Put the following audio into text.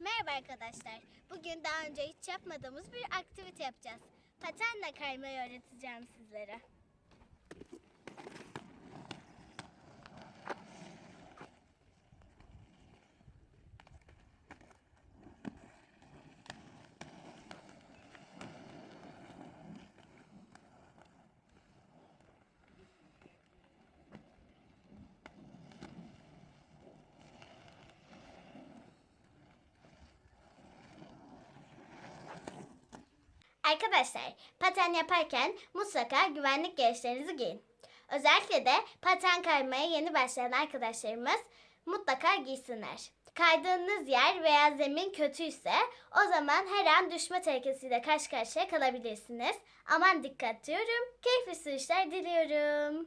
Merhaba arkadaşlar. Bugün daha önce hiç yapmadığımız bir aktivite yapacağız. Patenle kaymayı öğreteceğim sizlere. Arkadaşlar, paten yaparken mutlaka güvenlik gereçlerinizi giyin. Özellikle de paten kaymaya yeni başlayan arkadaşlarımız mutlaka giysinler. Kaydığınız yer veya zemin kötüyse o zaman her an düşme tehlikesiyle karşı karşıya kalabilirsiniz. Aman dikkat diyorum. Keyifli sürüşler diliyorum.